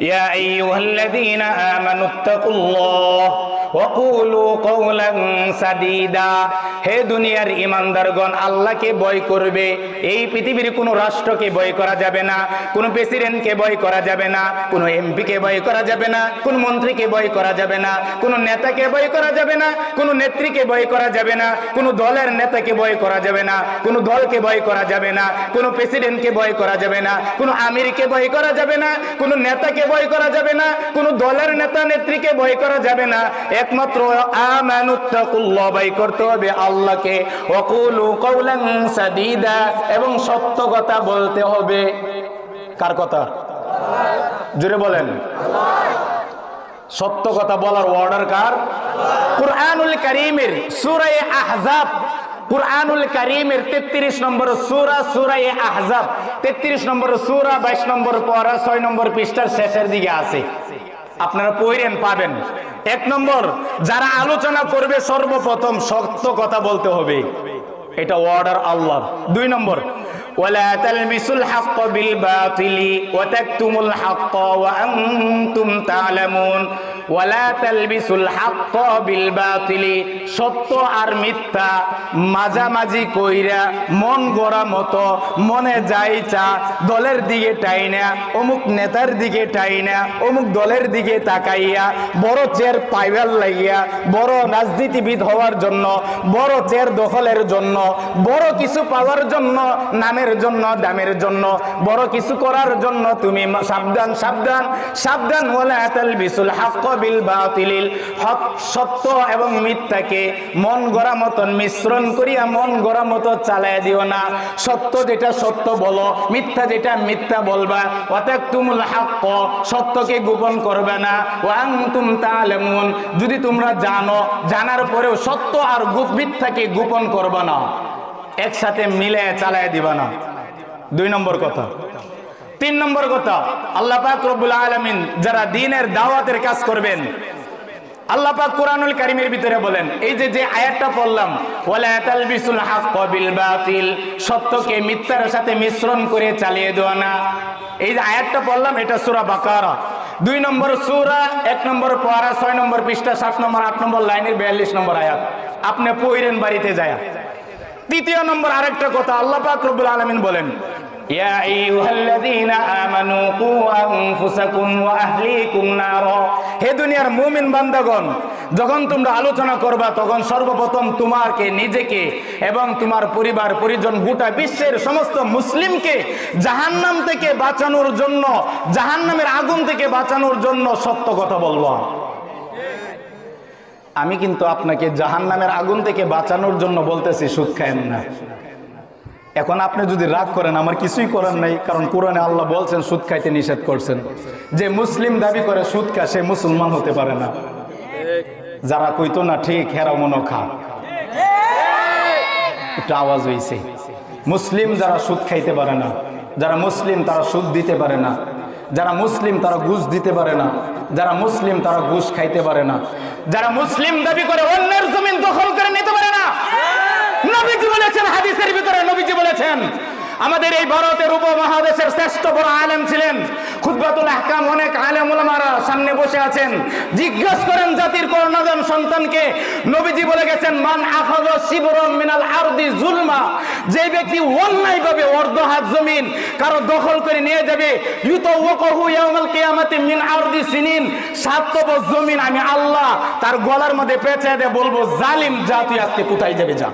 يا أيها الذين آمنوا اتقوا الله ওকুলু কৌলাং সাদিদা হে দুনিয়ার ইমানদারগণ আল্লাহকে বয় করবে এই পৃথিবীর কোনো রাষ্ট্রকে বয় করা যাবে না কোনো প্রেসিডেন্টকে বয় করা যাবে না কোনো এমপিকে বয় করা যাবে না কোন মন্ত্রীকে বয় করা যাবে না কোনো নেতাকে বয় করা যাবে না কোনো নেত্রীকে বয় করা যাবে না কোনো দলের নেতাকে বয় করা যাবে না কোনো দলকে বয় করা যাবে না কোনো প্রেসিডেন্টকে বয় করা যাবে না কোনো আমিরকে বয় করা যাবে না কোনো নেতাকে বয় করা যাবে না কোনো দলের নেতা নেত্রীকে বয় করা যাবে না একমাত্র করতে হবে আল্লাহকে। এবং সত্য কথা বলতে হবে। কার কথা? জোরে বলেন। সত্য কথা বলার অর্ডার কার? কুরআনুল কারীমের সূরা আহজাব। কুরআনুল কারীমের 33 নম্বর সূরা সূরা আহজাব। 33 নম্বর সূরা 22 নম্বর পড়া 6 নম্বর পৃষ্ঠার শেষের দিকে আছে। আপনারা পইরেন, পাবেন। এক নম্বর, যারা আলোচনা করবে সর্বপ্রথম সত্য কথা বলতে হবে। এটা অর্ডার আল্লাহর। দুই নম্বর ولا تلبسوا الحق بالباطل وتكتموا الحق وأنتم تعلمون ولا تلبسوا الحق بالباطل সত্য আর মিথ্যা মাঝামাঝি কইরা মন গড়া মতো মনে যাই চা দলের দিকে টাইনা অমুক নেতার দিকে টাইনা অমুক দলের দিকে তাকাইয়া বড় চেয়ার পাইবার লাগিয়া বড় রাজনীতিবিদ হওয়ার জন্য বড় চেয়ার দখলের জন্য বড় কিছু পাওয়ার জন্য নামের জন্য, দামের জন্য, বড় কিছু করার জন্য তুমি সাবধান সাবধান সাবধান। ওলা তালবিসুল হাক্ক বিল বাতিলিল। হক সত্য এবং মিথ্যাকে মন গড়া মতন মিশ্রণ করিয়া মন গড়া মতো চালায় দিও না। সত্য যেটা সত্য বলো, মিথ্যা যেটা মিথ্যা বলবা। অর্থাৎ তুমুল হাক্ক, সত্যকে গোপন করবে না। ওয়াং তুম তালেমুন যদি তোমরা জানো, জানার পরেও সত্য আর গুপ মিথ্যাকে গোপন করবে না। একসাথে মিলে চালায় দিবা না। দুই নম্বর কথা। তিন নম্বর কথা, আল্লাহ পাক রব্বুল আলামিন যারা দিনের দাওয়াতের কাজ করবেন, আল্লাহ পাক কোরআনুল কারিমের ভিতরে বলেন, এই যে যে আয়াতটা পড়লাম, ওয়ালা তালবিসুল হাক্ক বিল বাতিল সত্যকে মিথ্যার সাথে মিশ্রণ করে চালিয়ে দেওয়া না। এই যে আয়াতটা পড়লাম, এটা সূরা বাকারা। দুই নম্বর সূরা, এক নম্বর পারা, ছয় নম্বর পৃষ্ঠা, সাত নম্বর, আট নম্বর লাইনের বিয়াল্লিশ নম্বর আয়াত। আপনি পইরেন বাড়িতে যায়। তৃতীয় নম্বর আরেকটা কথা আল্লাহ পাক রব্বুল আলামিন বলেন ইয়া আইয়ুহাল্লাযীনা আমানু কু আনফুসাকুম ওয়া আহলিকুম নারা। হে দুনিয়ার মুমিন বান্দাগণ যখন তোমরা আলোচনা করবা তখন সর্বপ্রথম তোমাকে নিজেকে এবং তোমার পরিবার পরিজন গোটা বিশ্বের সমস্ত মুসলিমকে জাহান্নাম থেকে বাঁচানোর জন্য জাহান্নামের আগুন থেকে বাঁচানোর জন্য সত্য কথা বলব। আমি কিন্তু আপনাকে জাহান্নামের আগুন থেকে বাঁচানোর জন্য বলতেছি, সুদ খায়েন না। এখন আপনি যদি রাগ করেন, আমার কিছুই করার নাই, কারণ কোরআনে আল্লাহ বলছেন, সুদ খাইতে নিষেধ করছেন। যে মুসলিম দাবি করে সুদ খায়, সে মুসলমান হতে পারে না। যারা কইতো না, ঠিক হেরা মনো খা। একটু আওয়াজ হয়েছে মুসলিম যারা সুদ খাইতে পারে না, যারা মুসলিম তারা সুদ দিতে পারে না। যারা মুসলিম তারা ঘুষ দিতে পারে না। যারা মুসলিম তারা ঘুষ খাইতে পারে না। যারা মুসলিম দাবি করে অন্যের জমিন দখল করে নিতে পারে না। নবীজি বলেছেন, হাদিসের ভিতরে নবীজি বলেছেন, আমাদের এই ভারতের উপমহাদেশের শ্রেষ্ঠ বড় আলেম ছিলেন। খুদ্বাতুল আহকাম, অনেক আলেম সামনে বসে আছেন। জিজ্ঞেস করেন জাতির করুণাজন সন্তানকে, নবীজি বলে গেছেন, মান আখায শিবরম মিনাল আরদি জুলমা? যে ব্যক্তি অন্যায়ভাবে অর্ধ হাত জমিন কারও দখল করে নিয়ে যাবে, ইউতাওয়াকাহু ইয়াউমাল কিয়ামাতি মিন আরদি সিনিন। সাত তবর জমিন আমি আল্লাহ তার গলার মধ্যে পেঁচে দিয়ে বলব, জালিম জাতি আজকে কোথায় যাবে যা